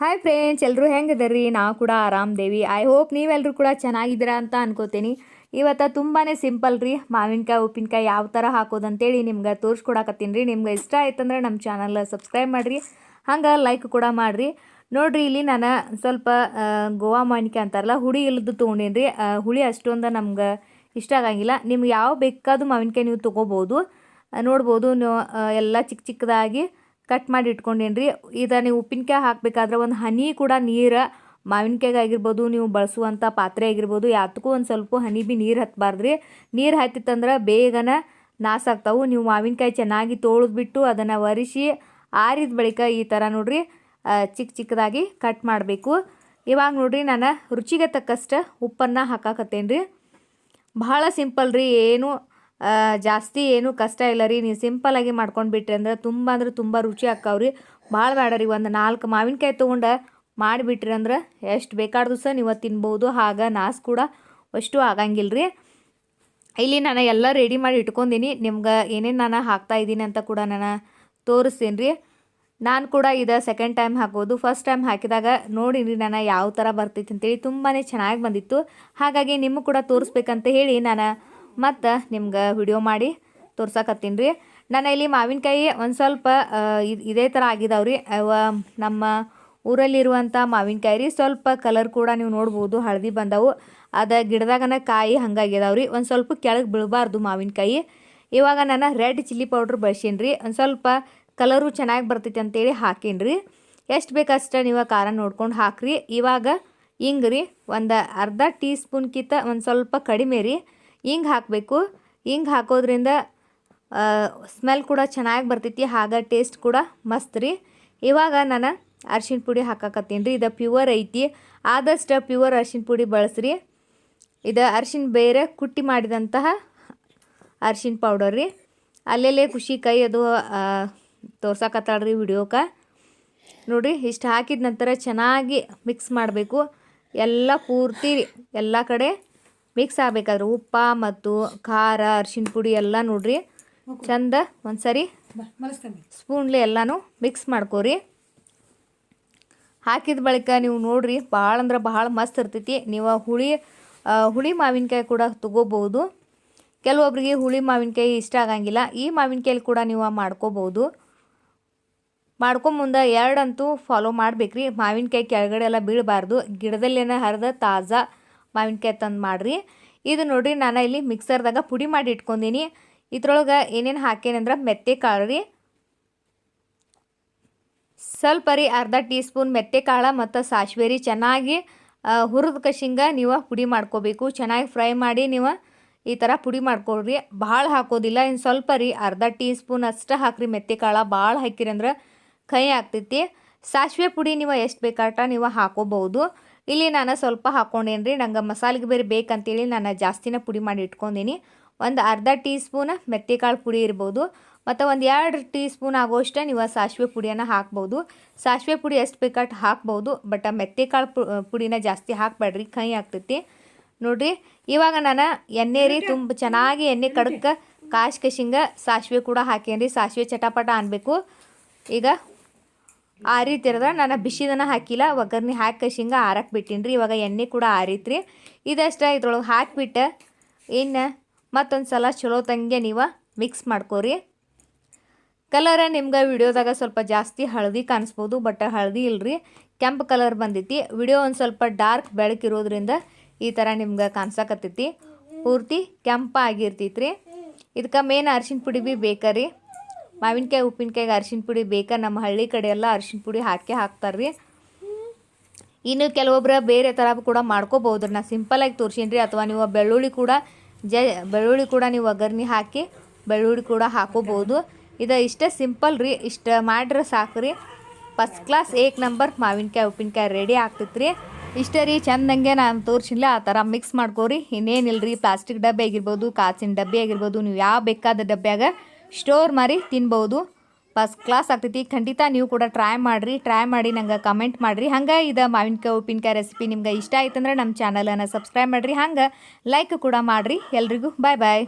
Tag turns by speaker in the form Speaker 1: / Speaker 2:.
Speaker 1: Hi friends ಎಲ್ಲರೂ ಹೆಂಗಿದ್ದೀರಿ? ನಾವು ಕೂಡ ಆರಾಮದೇವಿ. ಐ ಹೋಪ್ ನೀವೆಲ್ಲರೂ ಕೂಡ ಚೆನ್ನಾಗಿದ್ದೀರಾ ಅಂತ ಅನ್ಕೋತೀನಿ. ಇವತ್ತು ತುಂಬಾ ಸಿಂಪಲ್ ರೀ. ಮಾವಿನಕಾಯಿ, ಉಪ್ಪಿನಕಾಯಿ ಯಾವ ಥರ ಹಾಕೋದಂತೇಳಿ ನಿಮ್ಗೆ ತೋರಿಸ್ಕೊಡಕತ್ತೀನಿ. ರೀ ನಿಮ್ಗೆ ಇಷ್ಟ ಆಯ್ತಂದ್ರೆ ನಮ್ಮ ಚಾನಲ್ ಸಬ್ಸ್ಕ್ರೈಬ್ ಮಾಡಿರಿ. ಹಂಗೆ ಲೈಕ್ ಕೂಡ ಮಾಡಿರಿ. ನೋಡಿರಿ, ಇಲ್ಲಿ ನಾನು ಸ್ವಲ್ಪ ಗೋವಾ ಮಾವಿನಕಾಯಿ ಅಂತಾರಲ್ಲ, ಹುಳಿ ಇಲ್ಲದ್ದು ತೊಗೊಂಡೇನಿ ರೀ ಹುಳಿ ಅಷ್ಟೊಂದು ನಮ್ಗೆ ಇಷ್ಟ ಆಗಂಗಿಲ್ಲ. ನಿಮ್ಗೆ ಯಾವ ಬೇಕಾದ ಮಾವಿನಕಾಯಿ ನೀವು ತೊಗೋಬೋದು. ನೋಡ್ಬೋದು ಎಲ್ಲ ಚಿಕ್ಕ ಚಿಕ್ಕದಾಗಿ ಕಟ್ ಮಾಡಿ ಇಟ್ಕೊಂಡೇನಿ ರೀ? ಇದು ನೀವು ಉಪ್ಪಿನಕಾಯಿ ಹಾಕಬೇಕಾದ್ರೆ ಒಂದು ಹನಿ ಕೂಡ ನೀರು ಮಾವಿನಕಾಯಿಗೆ ಆಗಿರ್ಬೋದು ನೀವು ಬಳಸುವಂಥ ಪಾತ್ರೆ ಆಗಿರ್ಬೋದು, ಯಾತಕ್ಕೂ ಒಂದು ಸ್ವಲ್ಪ ಹನಿ ಬಿ ನೀರು ಹತ್ತಬಾರ್ದು ರೀ. ನೀರು ಹತ್ತಿತ್ತಂದ್ರೆ ಬೇಗನೆ ನಾಶ ಆಗ್ತಾವೆ. ನೀವು ಮಾವಿನಕಾಯಿ ಚೆನ್ನಾಗಿ ತೊಳೆದ್ಬಿಟ್ಟು ಅದನ್ನು ಒರೆಸಿ ಆರಿದ ಬಳಿಕ ಈ ಥರ ನೋಡ್ರಿ ಚಿಕ್ಕ ಚಿಕ್ಕದಾಗಿ ಕಟ್ ಮಾಡಬೇಕು. ಇವಾಗ ನೋಡ್ರಿ ನಾನು ರುಚಿಗೆ ತಕ್ಕಷ್ಟು ಉಪ್ಪನ್ನು ಹಾಕಾಕತ್ತೇನೆ ರೀ ಭಾಳ ಸಿಂಪಲ್ ರೀ ಏನು ಜಾಸ್ತಿ ಏನು ಕಷ್ಟ ಇಲ್ಲ ರೀ. ನೀವು ಸಿಂಪಲಾಗಿ ಮಾಡ್ಕೊಂಡು ಬಿಟ್ರಿ ಅಂದ್ರೆ ತುಂಬ ಅಂದ್ರೆ ತುಂಬ ರುಚಿ ಆಕ್ಕಾವ್ರಿ. ಭಾಳ ಬೇಡ ರೀ, ಒಂದು ನಾಲ್ಕು ಮಾವಿನಕಾಯಿ ತೊಗೊಂಡು ಮಾಡಿಬಿಟ್ರಿ ಅಂದ್ರೆ ಎಷ್ಟು ಬೇಕಾದ್ರೂ ಸಹ ನೀವು ತಿನ್ಬೋದು. ಹಾಗೆ, ನಾಸ್ ಕೂಡ ಅಷ್ಟು ಆಗಂಗಿಲ್ಲ ರೀ. ಇಲ್ಲಿ ನಾನು ಎಲ್ಲ ರೆಡಿ ಮಾಡಿ ಇಟ್ಕೊಂಡೀನಿ. ನಿಮ್ಗೆ ಏನೇನು ನಾನು ಹಾಕ್ತಾ ಇದ್ದೀನಿ ಅಂತ ಕೂಡ ನಾನು ತೋರಿಸ್ತೀನಿ ರೀ. ನಾನು ಕೂಡ ಇದು ಸೆಕೆಂಡ್ ಟೈಮ್ ಹಾಕೋದು. ಫಸ್ಟ್ ಟೈಮ್ ಹಾಕಿದಾಗ ನೋಡಿರಿ ನಾನು ಯಾವ ಥರ ಬರ್ತೈತೆ ಅಂತೇಳಿ ತುಂಬಾ ಚೆನ್ನಾಗಿ ಬಂದಿತ್ತು. ಹಾಗಾಗಿ ನಿಮಗೆ ಕೂಡ ತೋರಿಸ್ಬೇಕಂತ ಹೇಳಿ ನಾನು ಮತ್ತು ನಿಮ್ಗೆ ವಿಡಿಯೋ ಮಾಡಿ ತೋರ್ಸಕತ್ತೀನಿ ರೀ. ನಾನು ಇಲ್ಲಿ ಮಾವಿನಕಾಯಿ ಒಂದು ಸ್ವಲ್ಪ ಇದ್- ಥರ ಆಗಿದಾವೆ ರೀ ಅವ ನಮ್ಮ ಊರಲ್ಲಿರುವಂಥ ಮಾವಿನಕಾಯಿ ರೀ. ಸ್ವಲ್ಪ ಕಲರ್ ಕೂಡ ನೀವು ನೋಡ್ಬೋದು, ಹಳದಿ ಬಂದವು. ಅದು ಗಿಡದಾಗನ ಕಾಯಿ ಹಂಗಾಗಿದಾವೆ ರೀ ಒಂದು ಸ್ವಲ್ಪ ಕೆಳಗೆ ಬೀಳಬಾರ್ದು ಮಾವಿನಕಾಯಿ. ಇವಾಗ ನಾನು ರೆಡ್ ಚಿಲ್ಲಿ ಪೌಡ್ರ್ ಬಳಸೀನಿ ರೀ. ಒಂದು ಸ್ವಲ್ಪ ಕಲರು ಚೆನ್ನಾಗಿ ಬರ್ತೈತಿ ಅಂತೇಳಿ ಹಾಕೀನಿ ರೀ. ಎಷ್ಟು ಬೇಕಷ್ಟು ನೀವು ಖಾರ ನೋಡ್ಕೊಂಡು ಹಾಕ್ರಿ. ಇವಾಗ ಹಿಂಗೆ ರೀ, ಒಂದು ಅರ್ಧ ಟೀ ಸ್ಪೂನ್ಕಿಂತ ಒಂದು ಸ್ವಲ್ಪ ಕಡಿಮೆ ರೀ. ಹಿಂಗೆ ಹಾಕಬೇಕು. ಹಿಂಗೆ ಹಾಕೋದ್ರಿಂದ ಸ್ಮೆಲ್ ಕೂಡ ಚೆನ್ನಾಗಿ ಬರ್ತೈತಿ, ಹಾಗೆ ಟೇಸ್ಟ್ ಕೂಡ ಮಸ್ತ್ ರೀ. ಇವಾಗ ನಾನು ಅರ್ಶಿಣ ಪುಡಿ ಹಾಕಾಕತ್ತೀನಿ ರೀ. ಇದು ಪ್ಯೂವರ್ ಐತಿ. ಆದಷ್ಟು ಪ್ಯೂವರ್ ಅರ್ಶಿನ ಪುಡಿ ಬಳಸ್ರಿ. ಇದು ಅರ್ಶಿಣ ಬೇರೆ ಕುಟ್ಟಿ ಮಾಡಿದಂತಹ ಅರ್ಶಿಣ ಪೌಡರ್ ರೀ. ಅಲ್ಲೆಲ್ಲೇ ಖುಷಿ ಕೈ ಅದು ತೋರ್ಸಕತ್ತಾಳ್ರಿ ವಿಡಿಯೋಕ್ಕೆ ನೋಡಿರಿ, ಇಷ್ಟು ಹಾಕಿದ ನಂತರ ಚೆನ್ನಾಗಿ ಮಿಕ್ಸ್ ಮಾಡಬೇಕು. ಎಲ್ಲ ಪೂರ್ತಿ ಎಲ್ಲ ಕಡೆ ಮಿಕ್ಸ್ ಆಗಬೇಕಾದ್ರೆ ಉಪ್ಪ ಮತ್ತು ಖಾರ ಅರ್ಶಿನ ಪುಡಿ ಎಲ್ಲ ನೋಡ್ರಿ. ಚಂದ ಒಂದ್ಸರಿ ಸ್ಪೂನ್ಲಿ ಎಲ್ಲಾನು ಮಿಕ್ಸ್ ಮಾಡ್ಕೋರಿ. ಹಾಕಿದ ಬಳಿಕ ನೀವು ನೋಡ್ರಿ ಭಾಳ ಅಂದ್ರೆ ಭಾಳ ಮಸ್ತ್ ಇರ್ತೈತಿ. ನೀವು ಹುಳಿ ಹುಳಿ ಮಾವಿನಕಾಯಿ ಕೂಡ ತಗೋಬಹುದು. ಕೆಲವೊಬ್ರಿಗೆ ಹುಳಿ ಮಾವಿನಕಾಯಿ ಇಷ್ಟ ಆಗಂಗಿಲ್ಲ. ಈ ಮಾವಿನಕಾಯಲ್ಲಿ ಕೂಡ ನೀವು ಮಾಡ್ಕೋಬೋದು ಮಾಡ್ಕೊಂಬಂದ ಎರಡಂತೂ ಫಾಲೋ ಮಾಡ್ಬೇಕ್ರಿ. ಮಾವಿನಕಾಯಿ ಕೆಳಗಡೆ ಎಲ್ಲ ಬೀಳಬಾರ್ದು. ಗಿಡದಲ್ಲೇನ ಹರಿದ ತಾಜಾ ಮಾವಿನಕಾಯಿ ತಂದು ಮಾಡಿರಿ. ಇದು ನೋಡಿರಿ, ನಾನು ಇಲ್ಲಿ ಮಿಕ್ಸರ್ದಾಗ ಪುಡಿ ಮಾಡಿ ಇಟ್ಕೊಂಡೀನಿ. ಇದ್ರೊಳಗೆ ಏನೇನು ಹಾಕೇನಂದ್ರೆ ಮೆತ್ತೆ ಕಾಳು ರೀ. ಸ್ವಲ್ಪ ರೀ ಅರ್ಧ ಟೀ ಸ್ಪೂನ್ ಮೆತ್ತೆ ಕಾಳು ಮತ್ತು ಸಾಸಿವೆ ರೀ ಚೆನ್ನಾಗಿ ಹುರಿದ ಕಶಿಂಗ ನೀವು ಪುಡಿ ಮಾಡ್ಕೋಬೇಕು. ಚೆನ್ನಾಗಿ ಫ್ರೈ ಮಾಡಿ ನೀವು ಈ ಥರ ಪುಡಿ ಮಾಡ್ಕೊಳ್ರಿ ಭಾಳ ಹಾಕೋದಿಲ್ಲ ಇನ್ನು ಸ್ವಲ್ಪ ರೀ ಅರ್ಧ ಟೀ ಸ್ಪೂನ್ ಅಷ್ಟು ಹಾಕ್ರಿ ಮೆತ್ತೆ ಕಾಳು ಭಾಳ ಹಾಕಿರಿ ಅಂದ್ರೆ ಕೈ ಆಗ್ತೈತಿ. ಸಾಸಿವೆ ಪುಡಿ ನೀವು ಎಷ್ಟು ಬೇಕಾಟ ನೀವು ಹಾಕೋಬಹುದು. ಇಲ್ಲಿ ನಾನು ಸ್ವಲ್ಪ ಹಾಕ್ಕೊಂಡೇನಿ ರೀ ನಂಗೆ ಮಸಾಲೆಗೆ ಬೇರೆ ಬೇಕಂತೇಳಿ ನಾನು ಜಾಸ್ತಿನ ಪುಡಿ ಮಾಡಿ ಇಟ್ಕೊಂಡೀನಿ. ಒಂದು ಅರ್ಧ ಟೀ ಸ್ಪೂನ್ ಮೆತ್ತೆಕಾಳು ಪುಡಿ ಇರ್ಬೋದು ಮತ್ತು ಒಂದು ಎರಡು ಟೀ ಸ್ಪೂನ್ ಆಗೋಷ್ಟೇ ನೀವು ಸಾಸಿವೆ ಪುಡಿಯನ್ನು ಹಾಕ್ಬೋದು. ಸಾಸಿವೆ ಪುಡಿ ಎಷ್ಟು ಬೇಕಾಟ್ ಹಾಕ್ಬೋದು ಬಟ್ ಮೆತ್ತೆಕಾಳು ಪು ಪುಡಿನ ಜಾಸ್ತಿ ಹಾಕಬೇಡ್ರಿ ಕೈ ಆಗ್ತೈತಿ. ನೋಡ್ರಿ ಇವಾಗ ನಾನು ಎಣ್ಣೆ ರೀ ತುಂಬ ಚೆನ್ನಾಗಿ ಎಣ್ಣೆ ಕಡಕ್ಕ ಕಾಶ್ ಕಶಿಂಗ ಸಾಸಿವೆ ಕೂಡ ಹಾಕೇನ್ರಿ ಸಾಸಿವೆ ಚಟಪಟ ಅನ್ಬೇಕು. ಈಗ ಆರಿತಿರದ ನಾನು ಬಿಸಿದನ ಹಾಕಿಲ್ಲ ಒಗ್ಗರ್ನಿ ಹಾಕಿ ಕಶಿಂಗ ಆರಕ್ಕೆ ರೀ ಇವಾಗ ಎಣ್ಣೆ ಕೂಡ ಆರಿತ್ರಿ. ಇದಷ್ಟ ಇದ್ರೊಳಗೆ ಹಾಕಿಬಿಟ್ಟು ಇನ್ನು ಮತ್ತೊಂದು ಸಲ ಚಲೋ ತಂಗೆ ನೀವು ಮಿಕ್ಸ್ ಮಾಡ್ಕೋರಿ. ಕಲರ ನಿಮ್ಗೆ ವಿಡಿಯೋದಾಗ ಸ್ವಲ್ಪ ಜಾಸ್ತಿ ಹಳದಿ ಕಾಣಿಸ್ಬೋದು ಬಟ್ ಹಳದಿ ಇಲ್ರಿ. ಕೆಂಪು ಕಲರ್ ಬಂದೈತಿ. ವಿಡಿಯೋ ಒಂದು ಸ್ವಲ್ಪ ಡಾರ್ಕ್ ಬೆಳಕಿರೋದ್ರಿಂದ ಈ ಥರ ನಿಮ್ಗೆ ಕಾಣಿಸಕತ್ತೈತಿ. ಪೂರ್ತಿ ಕೆಂಪ ಆಗಿರ್ತೈತ್ರಿ. ಇದಕ್ಕೆ ಮೇನ್ ಅರ್ಶಿನ ಪುಡಿ ಭೀ ಬೇಕಾರಿ. ಮಾವಿನಕಾಯಿ ಉಪ್ಪಿನಕಾಯಿಗೆ ಅರ್ಶಿಣ ಪುಡಿ ಬೇಕಾ? ನಮ್ಮ ಹಳ್ಳಿ ಕಡೆ ಎಲ್ಲ ಅರಿಶಿನ ಪುಡಿ ಹಾಕಿ ಹಾಕ್ತಾರೆ ಇನ್ನು ಕೆಲವೊಬ್ಬರು ಬೇರೆ ಥರ ಕೂಡ ಮಾಡ್ಕೋಬೋದು ನಾ ಸಿಂಪಲಾಗಿ ತೋರ್ಸೀನಿ ರೀ ಅಥವಾ ನೀವು ಬೆಳ್ಳುಳ್ಳಿ ಕೂಡ ಜ, ಬೆಳ್ಳುಳ್ಳಿ ಕೂಡ ನೀವು ಒಗ್ಗರ್ಣೆ ಹಾಕಿ ಬೆಳ್ಳುಳ್ಳಿ ಕೂಡ ಹಾಕೋಬೋದು. ಇದು ಇಷ್ಟೇ ಸಿಂಪಲ್ ರೀ. ಇಷ್ಟು ಮಾಡ್ರೆ ಸಾಕು ರೀ ಫಸ್ಟ್ ಕ್ಲಾಸ್ ಏಕ್ ನಂಬರ್ ಮಾವಿನಕಾಯಿ, ಉಪ್ಪಿನಕಾಯಿ ರೆಡಿ ಆಗ್ತೈತೆ ರೀ ಇಷ್ಟೇ ರೀ. ಚಂದಂಗೆ ನಾನು ತೋರಿಸಿಲ್ಲ ಆ ಥರ ಮಿಕ್ಸ್ ಮಾಡ್ಕೋರಿ. ಇನ್ನೇನಿಲ್ಲ ರೀ ಪ್ಲಾಸ್ಟಿಕ್ ಡಬ್ಬಿ ಆಗಿರ್ಬೋದು ಕಾಸಿನ ಡಬ್ಬಿ ಆಗಿರ್ಬೋದು, ನೀವು ಯಾವ ಬೇಕಾದ ಡಬ್ಬ್ಯಾಗ ಸ್ಟೋರ್ ಮಾರಿ ತಿನ್ಬೋದು. ಫಸ್ಟ್ ಕ್ಲಾಸ್ ಆಗ್ತೈತಿ. ಖಂಡಿತ ನೀವು ಕೂಡ ಟ್ರೈ ಮಾಡಿರಿ. ಟ್ರೈ ಮಾಡಿ ನಂಗೆ ಕಮೆಂಟ್ ಮಾಡಿರಿ. ಹಂಗೆ ಇದು ಮಾವಿನಕಾಯಿ, ಉಪ್ಪಿನಕಾಯಿ ರೆಸಿಪಿ ನಿಮ್ಗೆ ಇಷ್ಟ ಆಯ್ತಂದ್ರೆ ನಮ್ಮ ಚಾನಲನ್ನು ಸಬ್ಸ್ಕ್ರೈಬ್ ಮಾಡಿರಿ. ಹಂಗೆ ಲೈಕ್ ಕೂಡ ಮಾಡಿರಿ. ಎಲ್ರಿಗೂ ಬಾಯ್ ಬಾಯ್